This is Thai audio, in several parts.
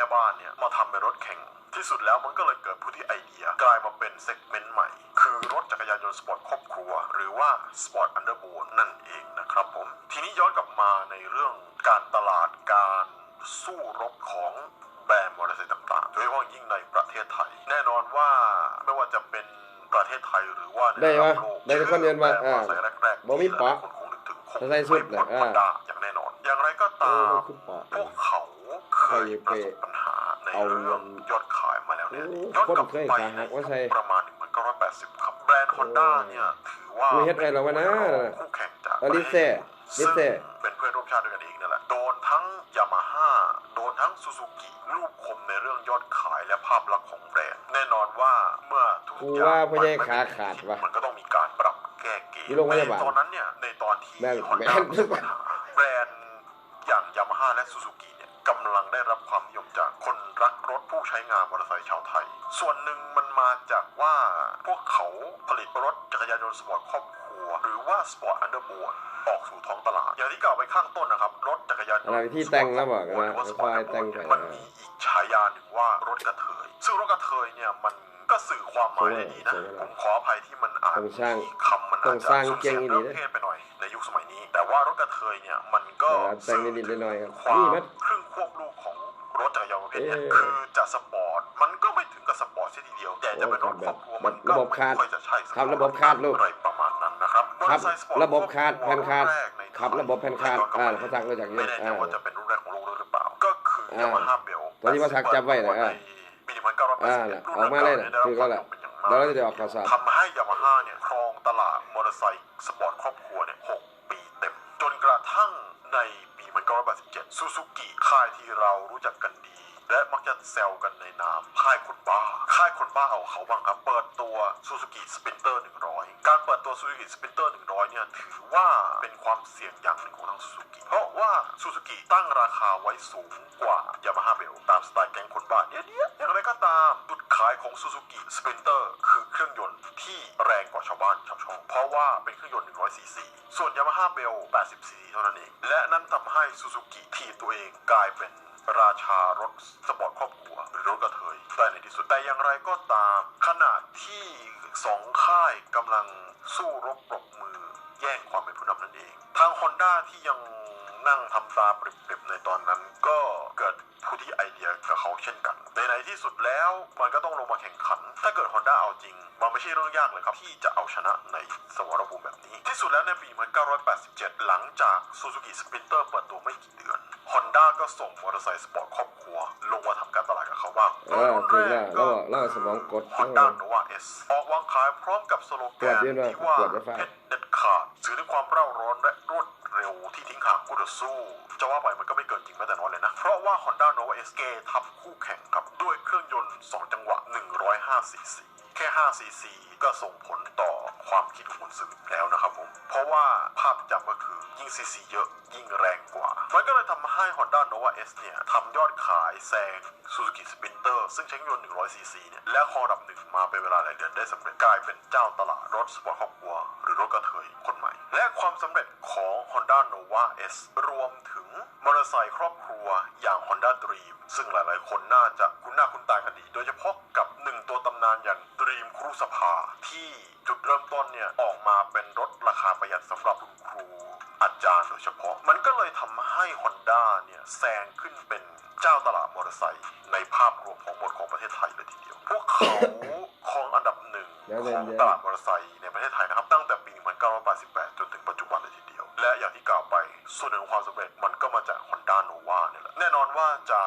ม่บ้านเนี่ยมาทำเป็นรถแข่ง ที่สุดแล้วมันก็เลยเกิดผู้ที่ไอเดีย กลายมาเป็นเซกเมนต์ใหม่ คือรถจักรยานยนต์สปอร์ตครอบครัว หรือว่าสปอร์ตอันเดอร์บูนั่นเองนะครับผม ทีนี้ย้อนกลับมาในเรื่องการตลาดการสู้รบของแบรนด์มอเตอร์ไซค์ต่างๆ โดยเฉพาะยิ่งในประเทศไทย แน่นอนว่าไม่ว่าจะเป็นประเทศไทยหรือว่าในได้ระวะดับโลกได้ทุกคนเรียนมาแบรนด์มอเตอร์ไซค์แรกๆบ่มีที่หลายปะคนคงนึกถึงคงใส่สุดไม่น่ะพ้นอ่าฮอนด้าอย่างแน่นอน อย่างไรก็ตามโอ้คือปะพวกเขาเคยประสบปัญหาใน เอาเรื่องยอดขายมาแล้วเนี่ยโอ้ย้อนกลับคนเคยไปขายหักว่าใช่ประมาณ1980ครับแบรนด์ฮอนด้าเนี่ยถือว่ามีเฮ็ดไว้แล้ววะนะคู่แข่งจากเอาลิเซ่ซึ่ลิงเซ่เป็นเพื่อนร่วมชาติด้วยกันเองนั่นแหละโดนทั้งยามาฮ่าโดนทั้งซูซูกิรูปคมในเรื่องยอดขายและภาพลักษณ์ของแบรนด์แน่นอนว่าเมื่อทุกกูอย่างว่าพ่อใหญ่มันไม่ขาขาดว่ะมันก็ต้องมีการปรับแก้เกมอยู่โรงพยาบาลในตอนนั้นเนี่ยในตอนที่แม่นฮอนด้า อเตอร์ไซค์ชาวไทย ส่วนหนึ่งมันมาจากว่าพวกเขาผลิตรถจักรยานยนต์สปอร์ตครอบครัว หรือว่าสปอร์ตอันเดอร์บออกสู่ท้องตลาด อย่างที่กล่าวไปข้างต้นนะครับ รถจักรยานยนอะไรต์ที่แต่งแล้วบอกนะหรือว่าสปอร์ตค่อยๆแต่งไปมันมีอีกฉายาหนึ่งว่ารถกระเทย ซึ่งรถกระเทยเนี่ยมันก็สื่อความหมายได้ดีนะสวยๆผมขออภัยที่มันอาจต้องสร้างมีคำมันต้อาอจงจะสร้างสุ่มเก่เสี่ยงงดีเรื่องนะเพศไปหน่อยในยุคสมัยนี้ แต่ว่ารถกระเทยเนี่ยมันก็แต่แต่งนิดๆหน่อยๆครับความนี่มันครึ่งควบลูกของรถจักรยานประเภทเนี้เอ๊ะคือจะสปอร์ต แต่จะเป็นรถครอบครัวมันก็ระบบไม่คาร์ดค่อยจะใช่สปอตครับระบบคาร์ดลูกอะไรประมาณนั้นนะครับครับมอเตอไซค์สปอตระบบคาร์ดแผ่นคาร์ดแกในไทยครับระบบแผ่นคาร์ดย้อนกลับอ่าไปเขาสั่งมาจากไม่แน่ใจอ่าว่าจะเป็นรุ่นแรกของโลกหรือเปล่าก็คืออ่ายามาฮ่าเบลตัวที่ว่าทักจับไว้น่ะอ่าปี1981อ่าน่ะออกมาเลยน่ะคือก็แหละเดี๋ยวเราจะได้ออกข่าวสารทำให้ยามาฮ่าเนี่ยครองตลาดมอเตอร์ไซค์สปอร์ตครอบครัวเนี่ย6ปีเต็ม จนกระทั่งในปี1987ซูซูกิค่ายที่เรารู้จักกันดี และมักจะแซวกันในนามค่ายคนบ้า ค่ายคนบ้าเอาเขาบ้างครับ เปิดตัวซูซูกิสปินเตอร์100 การเปิดตัวซูซูกิสปินเตอร์100 เนี่ย ถือว่าเป็นความเสี่ยงอย่างหนึ่งของทางซูซูกิเพราะว่าซูซูกิตั้งราคาไว้สูงกว่ายามาฮ่าเบลตามสไตล์แก๊งคนบ้าเนี่ยเนี่ยอย่างไรก็ตามจุดขายของซูซูกิสปินเตอร์คือเครื่องยนต์ที่แรงกว่าชาวบ้านชาวช่อง เพราะว่าเป็นเครื่องยนต์ 100ซีซีส่วนยามาฮ่าเบล80ซีซีเท่านั้นเอง และนั่นทำให้ซูซูกิทีตัวเองกลายเป็น ราชารถสปอร์ตครอบครัวหรือรถกระเทยได้ในที่สุดแต่อย่างไรก็ตามขณะที่สองค่ายกำลังสู้รบปรบมือ แย่งความเป็นผู้นำนั่นเอง ทางฮอนด้าที่ยังนั่งทำตาปริบๆในตอนนั้นก็เกิดผู้ที่ไอเดียกับเขาเช่นกันในในที่สุดแล้วมันก็ต้องลงมาแข่งขัน ถ้าเกิดฮอนด้าเอาจริง มันไม่ใช่เรื่องยากเลยครับ ที่จะเอาชนะในสมรภูมิแบบนี้ ที่สุดแล้วในปี 1987 หลังจากซูซูกิสปินเตอร์เปิดตัวไม่กี่เดือน ฮอนด้าก็ส่งมอเตอร์ไซค์สปอร์ตครอบครัว ลงมาทำการตลาดกับเขาบ้างเออถูกแล้วแล้วแล้วสมองกดฮอนด้าโนวาเอสออกวางขายพร้อมกับสโลแกนตรวจด้วยนะที่ว่าตรวจไฟฟ้าเพชรเด็ดขาดสื่อถึงความเร่าร้อนและรวดเร็วที่ทิ้งห่างคู่ต่อสู้จะว่าไปมันก็ไม่เกินจริงแม้แต่น้อยเลยนะ เพราะว่า Honda Nova S เกทับคู่แข่งครับ ด้วยเครื่องยนต์ 2 จังหวะ 105ซีซีแค่5ซีซีก็ส่งผลต่อความคิดของคนซื้อแล้วนะครับผม เพราะว่าภาพจำก็คือยิ่งซีซีเยอะยิ่งแรงกว่า มันก็เลยทำให้ Honda Nova S เนี่ยทำยอดขายแซง Suzuki Sprinter ซึ่งใช้เครื่องยนต์ 100ซีซีเนี่ย และคอดับหนึ่งมาเป็นเวลาหลายเดือนได้สำเร็จกลายเป็นเจ้าตลาดรถสปอร์ตครอบครัวหรือรถกระเทยคนใหม่ และความสำเร็จของ Honda Nova S รวมถึงมอเตอร์ไซค์ครอบครัวอย่าง Honda Dream ซึ่งหลาย ๆ คนน่าจะคุ้นหน้าคุ้นตากันดี โดยเฉพาะกับหนึ่งตัวตำนานอย่าง Dream ครูสภาที่จุดเริ่มต้นเนี่ยออกมาเป็นรถราคาประหยัดสำหรับคุณครูอาจารย์โดยเฉพาะ มันก็เลยทำให้ Honda เนี่ยแซงขึ้นเป็นเจ้าตลาดมอเตอร์ไซค์ในภาพรวมของหมดของประเทศไทยเลยทีเดียว พวกเขาครองอันดับหนึ่งของตลาดมอเตอร์ไซค์ในประเทศไทยนะครับ ตั้งแต่ปี 1988 จนถึงปัจจุบันเลยทีเดียว และอย่างที่กล่าวไป ส่วนหนึ่งความสำเร็จมันก็มาจาก Honda Nova เนี่ยแหละ แน่นอนว่าจะ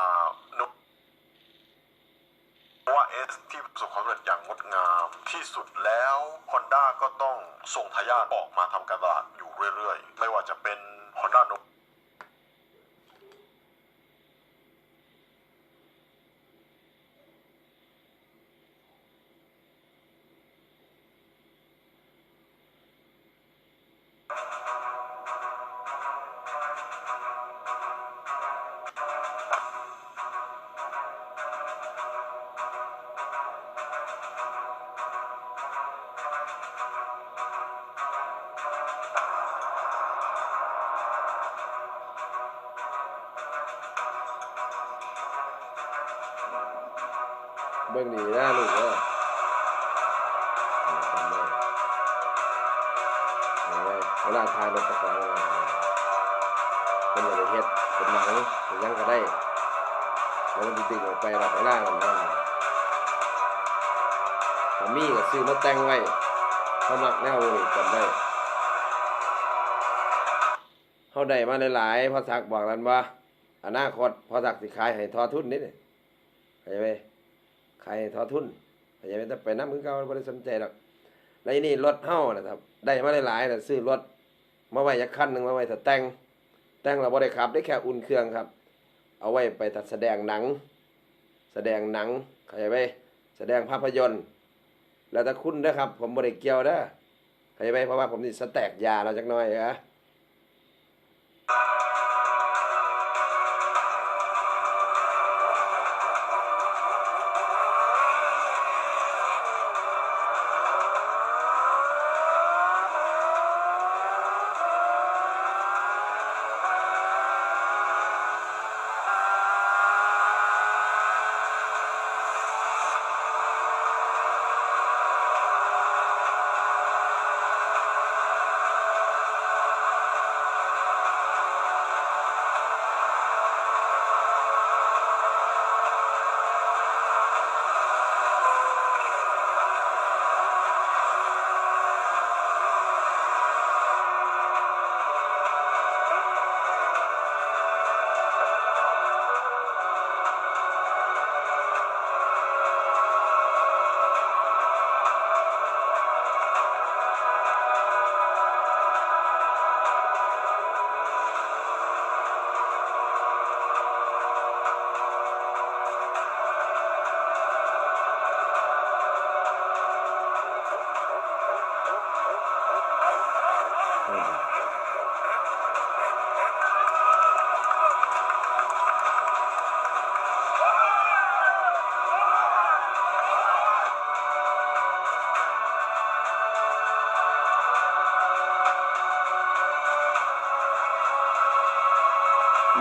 เพราะว่าเอสที่ประสบความสำเร็จอย่างงดงาม ที่สุดแล้ว Honda ก็ต้องส่งทายาทออกมาทำการตลาดอยู่เรื่อยๆ ไม่ว่าจะเป็น Honda n o เบิ่งดีนะลูกเด้อจำได้เอาไว้เวลาทายรถตะกอนเอาไว้เป็นอะไรเฮ็ดเป็นหนังเป็นยังก็ได้แล้วมันดึงออกไปแบบเวลามันนั่นถ้ามีก็ซื้อมาแต่งไว้เขามักแนวนี้จำได้เขาได้มาหลายๆพอสักบอกนั้นว่าอนาคตพอสักสิขายให้ทอทุนนิดนี่เข้าใจไหม ขายให้ทอทุนเข้าใจไมแต่ไปน้ำคือเก่าไม่ได้สนใจหรอกในนี่รถเฮ้านะครับ ได้มาหลายๆแต่ซื้อรถมาไว้ยักคันหนึ่งมาไว้ถ้าแต่งแต่งเราบ่ได้ขับได้แค่อุ่นเครื่องครับ เอาไว้ไปตัดแสดงหนัง แสดงหนังเข้าใจไหมแสดงภาพยนตร์ แล้วแต่คุณนะครับ ผมบ่ได้เกี่ยวเด้อเข้าใจไหมเพราะว่าผมนี่สแต็กยาเราจักหน่อยนะ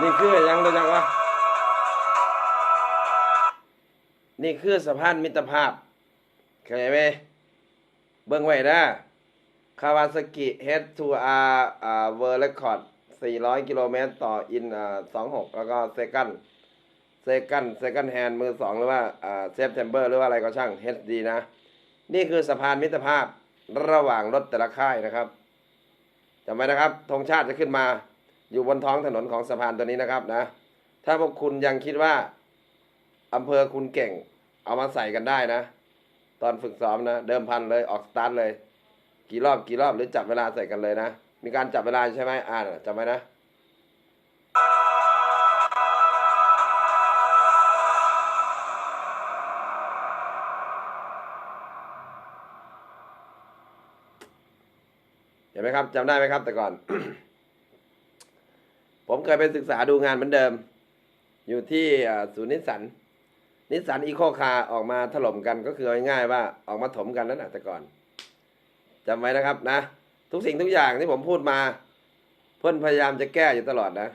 นี่คือยังรู้จักวะนี่คือสะพานมิตรภาพเข้าใจไหมเบิ่งไว้นะคาวาซากิ H2R อ่าเวอร์เรคคอร์ด400 กิโลเมตรต่ออินอ่า26 แล้วก็เซกันเซกันเซกันแฮนมือ2หรือว่าอ่าเซฟเทมเบอร์หรือว่าอะไรก็ช่าง HD นะ นี่คือสะพานมิตรภาพระหว่างรถแต่ละค่ายนะครับจำไว้นะครับธงชาติจะขึ้นมา อยู่บนท้องถนนของสะพานตัวนี้นะครับนะ ถ้าพวกคุณยังคิดว่าอำเภอคุณเก่ง เอามาใส่กันได้นะ ตอนฝึกซ้อมนะ เดิมพันเลยออกสตาร์ทเลย กี่รอบกี่รอบหรือจับเวลาใส่กันเลยนะ มีการจับเวลาใช่ไหมอ่านจำไว้นะเห็นไหมครับจำได้ไหมครับแต่ก่อน เคยไปศึกษาดูงานเหมือนเดิม อยู่ที่ศูนย์นิสสันนิสสันอีโคคาร์ออกมาถล่มกันก็คือง่ายๆว่าออกมาถมกันนั่นแหละแต่ก่อนจำไว้นะครับนะ ทุกสิ่งทุกอย่างที่ผมพูดมา เพื่อนพยายามจะแก้อยู่ตลอดนะ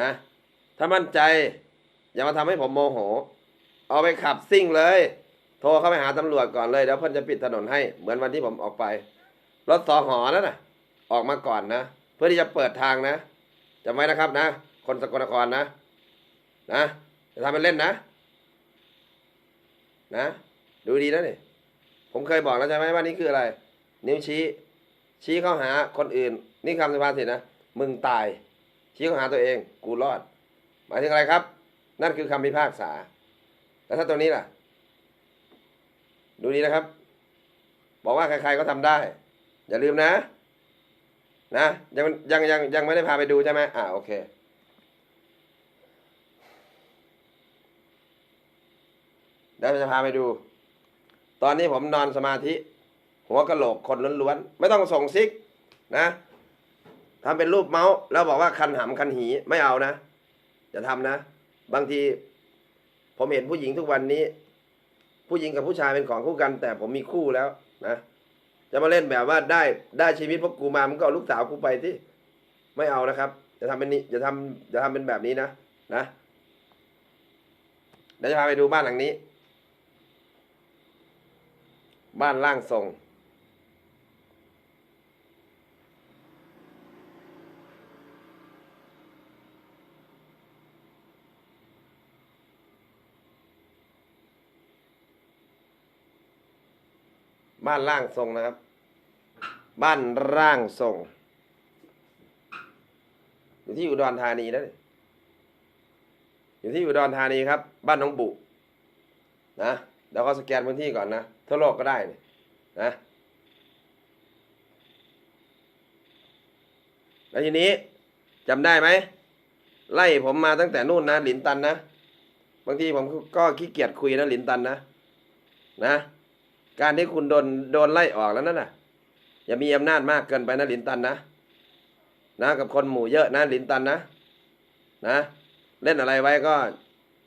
นะ ถ้ามั่นใจ อย่ามาทำให้ผมโมโห เอาไปขับซิ่งเลย โทรเข้าไปหาตำรวจก่อนเลยเดี๋ยวเพื่อนจะปิดถนนให้เหมือนวันที่ผมออกไปรถสอหอนั่นน่ะออกมาก่อนนะ เพื่อที่จะเปิดทางนะ จำไว้นะครับนะ คนสกลนครนะ นะจะทำเป็นเล่นนะ นะ ดูดีนะนี่ผมเคยบอกแล้วใช่ไหมว่านี่คืออะไร นิ้วชี้ ชี้เข้าหาคนอื่น นี่คำสุภาษิตนะมึงตาย ชี้เข้าหาตัวเอง กูรอด หมายถึงอะไรครับ นั่นคือคำพิพากษาแล้วถ้าตัวนี้ล่ะ ดูดีนะครับ บอกว่าใครๆก็ทำได้ อย่าลืมนะ นะยังยังยังยังไม่ได้พาไปดูใช่ไหมอ่าโอเค เดี๋ยวจะพาไปดู ตอนนี้ผมนอนสมาธิ หัวกะโหลกคนล้วนๆ ไม่ต้องส่งซิกนะทำเป็นรูปเมาส์แล้วบอกว่าคันหำคันหีไม่เอานะจะทำนะ บางที ผมเห็นผู้หญิงทุกวันนี้ ผู้หญิงกับผู้ชายเป็นของคู่กัน แต่ผมมีคู่แล้วนะ จะมาเล่นแบบว่าได้ได้ชีวิตพวกกูมามันก็เอาลูกสาวกูไปที่ไม่เอานะครับจะทำเป็นนี้จะทำจะทำเป็นแบบนี้นะนะเดี๋ยวจะพาไปดูบ้านหลังนี้ บ้านร่างทรงบ้านร่างทรงนะครับ บ้านร่างทรงอยู่ที่อุดรธานีนะอยู่ที่อุดรธานีครับ บ้านน้องบุนะเดี๋ยวเขาสแกนพื้นที่ก่อนนะทั่วโลกก็ได้เนี่ยนะแล้วทีนี้จำได้ไหมไล่ผมมาตั้งแต่นู่นนะหลินตันนะบางทีผมก็ขี้เกียจคุยนะหลินตันนะนะ การที่คุณโดนโดนไล่ออกแล้วนั่นน่ะ อย่ามีอำนาจมากเกินไปนะหลินตันนะนะกับคนหมู่เยอะนะหลินตันนะนะ เล่นอะไรไว้ก็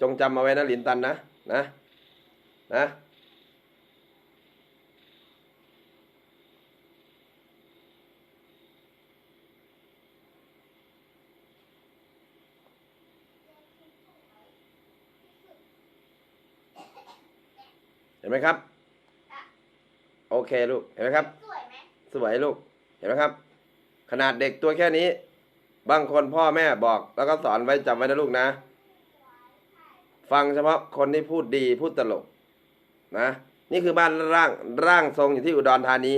จงจำเอาไว้นะหลินตันนะนะนะเห็นไหมครับ โอเคลูก เห็นไหมครับ สวยลูก เห็นไหมครับ ขนาดเด็กตัวแค่นี้ บางคนพ่อแม่บอกแล้วก็สอนไว้จำไว้นะลูกนะ ฟังเฉพาะคนที่พูดดีพูดตลกนะ นี่คือบ้านร่างร่างทรงอยู่ที่อุดรธานี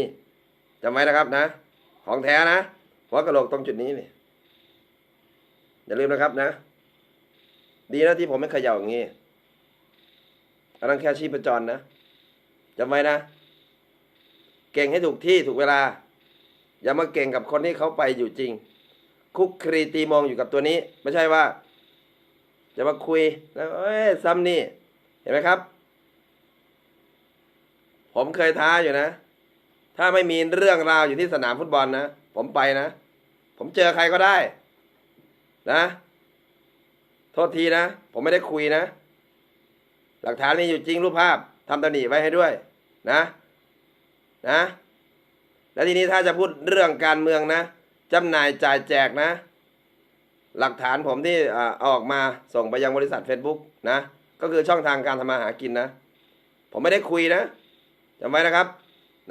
จำไว้นะครับนะ ของแท้นะหัวกระโหลกตรงจุดนี้นี่อย่าลืมนะครับนะ ดีนะที่ผมไม่เขย่าอย่างนี้อันนั้นแค่ชีพจรนะจำไว้นะ เก่งให้ถูกที่ถูกเวลา อย่ามาเก่งกับคนที่เขาไปอยู่จริง คุกครีตีมองอยู่กับตัวนี้ ไม่ใช่ว่า จะมาคุยแล้วเอ้ยซ้ำนี่เห็นไหมครับ ผมเคยท้าอยู่นะ ถ้าไม่มีเรื่องราวอยู่ที่สนามฟุตบอลนะ ผมไปนะ ผมเจอใครก็ได้ นะ โทษทีนะ ผมไม่ได้คุยนะ หลักฐานมีอยู่จริงรูปภาพทำตำหนิไว้ให้ด้วย นะ นะ แล้วทีนี้ถ้าจะพูดเรื่องการเมืองนะจำหน่ายจ่ายแจกนะ หลักฐานผมที่ออกมาส่งไปยังบริษัท Facebook นะ ก็คือช่องทางการทำมาหากินนะ ผมไม่ได้คุยนะจำไว้นะครับ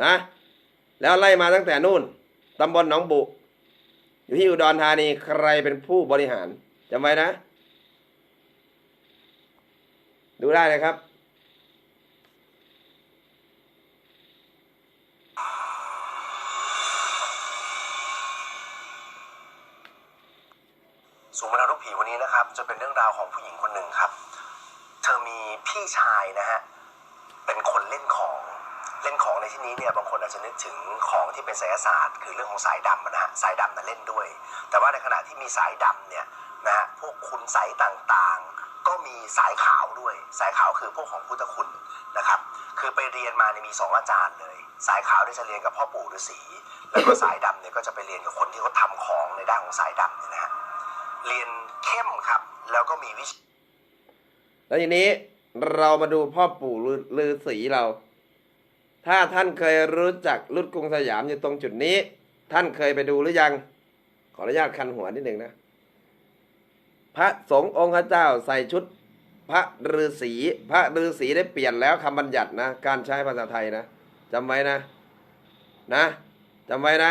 นะ แล้วไล่มาตั้งแต่นู่นตำบลหนองบุ อยู่ที่อุดรธานีใครเป็นผู้บริหารจำไว้นะ ดูได้เลยครับ สูงบรรทุกผีวันนี้นะครับ จะเป็นเรื่องราวของผู้หญิงคนหนึ่งครับ เธอมีพี่ชายนะฮะเป็นคนเล่นของเล่นของในที่นี้เนี่ยบางคนอาจจะนึกถึงของที่เป็นไสยศาสตร์ คือเรื่องของสายดำนะฮะสายดำน่ะเล่นด้วย แต่ว่าในขณะที่มีสายดำเนี่ยนะฮะพวกคุณใสยต่างๆ ก็มีสายขาวด้วย สายขาวคือพวกของพุทธคุณนะครับ คือไปเรียนมาเนี่ยมีสองอาจารย์เลย สายขาวเนี่ยจะเรียนกับพ่อปู่ฤาษีแล้วก็สายดำเนี่ยก็จะไปเรียนกับคนที่เขาทำของในด้านของสายดำเนี่ยนะฮะ เรียนเข้มครับ แล้วก็มีวิชแล้วทีนี้เรามาดูพ่อปู่ฤาษีเรา ถ้าท่านเคยรู้จักรุดกรุงสยามอยู่ตรงจุดนี้ ท่านเคยไปดูหรือยัง ขออนุญาตคันหัวนิดหนึ่งนะ พระสงฆ์องค์เจ้าใส่ชุด พระฤาษีพระฤาษีได้เปลี่ยนแล้วคำบัญญัตินะ การใช้ภาษาไทยนะจำไว้นะ นะจำไว้นะ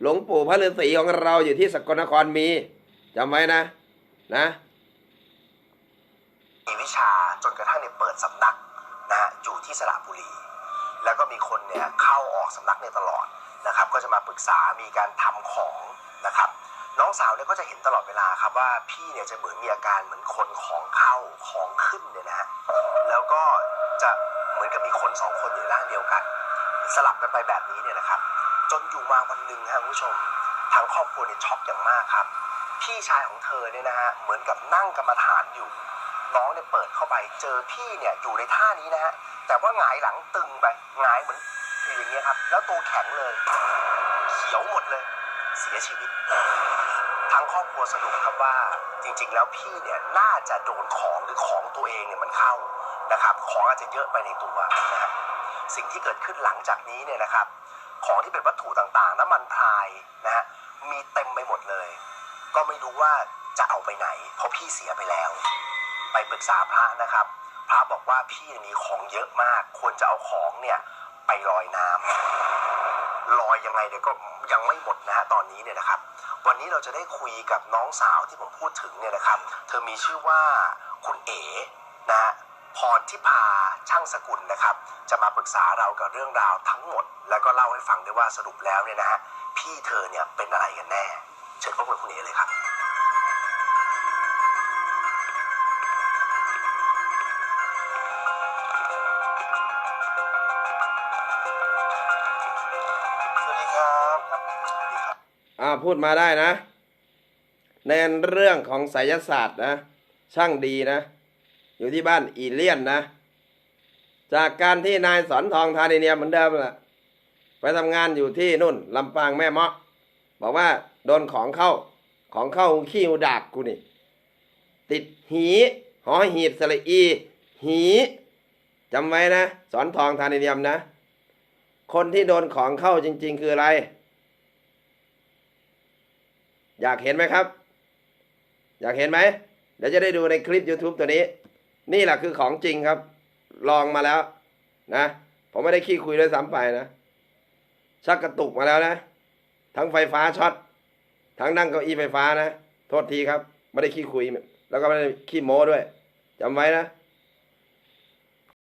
หลวงปู่พระฤาษีของเราอยู่ที่สกลนครมี จำไว้นะ นะมีวิชาจนกระทั่งเนี่ยเปิดสำนักนะฮะอยู่ที่สระบุรี แล้วก็มีคนเนี่ยเข้าออกสำนักเนี่ยตลอดนะครับ ก็จะมาปรึกษามีการทำของนะครับ น้องสาวเนี่ยก็จะเห็นตลอดเวลาครับว่าพี่เนี่ยจะเหมือนมีอาการเหมือนคนของเข้าของขึ้นเนี่ยนะฮะแล้วก็จะเหมือนกับมีคนสองคนอยู่ในร่างเดียวกัน สลับกันไปแบบนี้เนี่ยนะครับ จนอยู่มาวันหนึ่งฮะคุณผู้ชมทางครอบครัวเนี่ยช็อกอย่างมากครับ พี่ชายของเธอเนี่ยนะฮะเหมือนกับนั่งกรรมฐานอยู่ น้องเนี่ยเปิดเข้าไป เจอพี่เนี่ยอยู่ในท่านี้นะฮะแต่ว่าหงายหลังตึงไปหงายเหมือนอยู่อย่างเงี้ยครับ แล้วตัวแข็งเลยเขียวหมดเลย เสียชีวิตทั้งครอบครัวสรุปครับว่าจริงๆ แล้วพี่เนี่ยน่าจะโดนของหรือของตัวเองเนี่ยมันเข้านะครับ ของอาจจะเยอะไปในตัวนะครับสิ่งที่เกิดขึ้นหลังจากนี้เนี่ยนะครับ ของที่เป็นวัตถุต่างๆ น้ำมันพรายนะฮะมีเต็มไปหมดเลย ก็ไม่รู้ว่าจะเอาไปไหน เพราะพี่เสียไปแล้ว ไปปรึกษาพระนะครับ พระบอกว่าพี่มีของเยอะมาก ควรจะเอาของเนี่ยไปลอยน้ำลอยยังไงเดี๋ยวก็ยังไม่หมดนะฮะตอนนี้เนี่ยนะครับ วันนี้เราจะได้คุยกับน้องสาวที่ผมพูดถึงเนี่ยนะครับ เธอมีชื่อว่าคุณเอ๋นะฮะพรทิพาช่างสกุลนะครับ จะมาปรึกษาเรากับเรื่องราวทั้งหมด แล้วก็เล่าให้ฟังด้วยว่าสรุปแล้วเนี่ยนะฮะพี่เธอเนี่ยเป็นอะไรกันแน่ เชิญพบกับคุณเอเลยครับสวัสดีครับสวัสดีครับอ่าพูดมาได้นะ ในเรื่องของไสยศาสตร์นะ ช่างดีนะ อยู่ที่บ้านอีเลียนนะ จากการที่นายสอนทองธานีเนียมเหมือนเดิมแหละไปทำงานอยู่ที่นู่นลำปางแม่เมาะ บอกว่า โดนของเข้า ของเข้าขี้หูดากกูนี่ ติดหีหอหีบสระอี หีจำไว้นะ สอนทองธานีเนียมนะ คนที่โดนของเข้าจริง ๆ คืออะไร อยากเห็นไหมครับ อยากเห็นไหมเดี๋ยวจะได้ดูในคลิป YouTube ตัวนี้ นี่แหละคือของจริงครับ ลองมาแล้ว นะ ผมไม่ได้ขี้คุยด้วยซ้ำไปนะชักกระตุกมาแล้วนะ ทั้งไฟฟ้าช็อต ทั้งนั่งเก้าอี้ไฟฟ้านะ โทษทีครับ ไม่ได้ขี้คุย แล้วก็ไม่ได้ขี้โม้ด้วยจำไว้นะ